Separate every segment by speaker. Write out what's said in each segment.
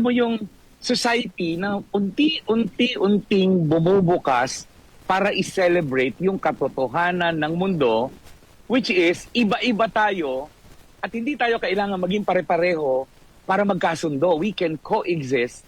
Speaker 1: mo yung society na unti-unti-unting bumubukas para i-celebrate yung katotohanan ng mundo which is iba-iba tayo at hindi tayo kailangan maging pare-pareho para magkasundo. We can coexist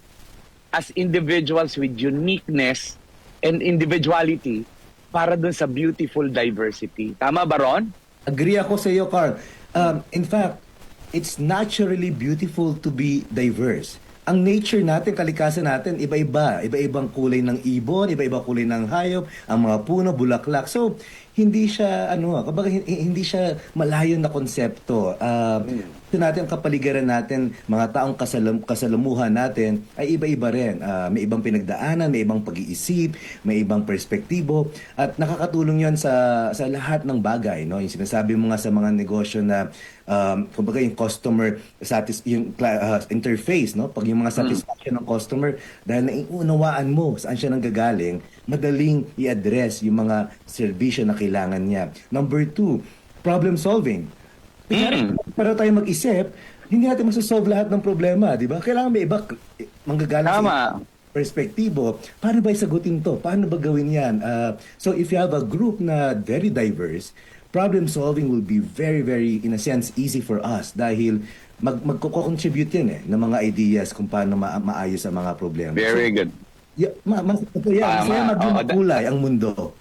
Speaker 1: as individuals with uniqueness and individuality para dun sa beautiful diversity. Tama ba, Ron?
Speaker 2: Agree ako sa iyo, Carl. Um, in fact, it's naturally beautiful to be diverse. Ang nature natin, kalikasan natin, iba-iba. Iba-ibang kulay ng ibon, iba-ibang kulay ng hayop, ang mga puno, bulaklak. So, hindi siya, ano, kumbaga, hin- hindi siya malayo na konsepto. Um, ito natin, ang kapaligiran natin, mga taong kasalam, kasalamuhan natin, ay iba-iba rin. Ah, may ibang pinagdaanan, may ibang pag-iisip, may ibang perspektibo, at nakakatulong yon sa sa lahat ng bagay. No? Yung sinasabi mo nga sa mga negosyo na, um, kumbaga yung customer satis yung ah, interface, no? pag yung mga satisfaction ng customer, dahil naiunawaan mo saan siya nanggagaling, madaling i-address yung mga serbisyo na kailangan niya. Number two, problem solving. Kaya para tayo mag-isip, hindi natin masasolve lahat ng problema, di ba? Kailangan may iba eh, manggagaling sa
Speaker 1: Tama.
Speaker 2: perspektibo. Paano ba isagutin to? Paano ba gawin yan? Uh, so if you have a group na very diverse, problem solving will be very, very, in a sense, easy for us dahil mag magko-contribute yan eh ng mga ideas kung paano ma- maayos ang mga problema.
Speaker 1: Very
Speaker 2: so,
Speaker 1: good.
Speaker 2: Yeah, ma, ma, ito yan.
Speaker 1: Tama.
Speaker 2: Masaya maging makulay ang mundo.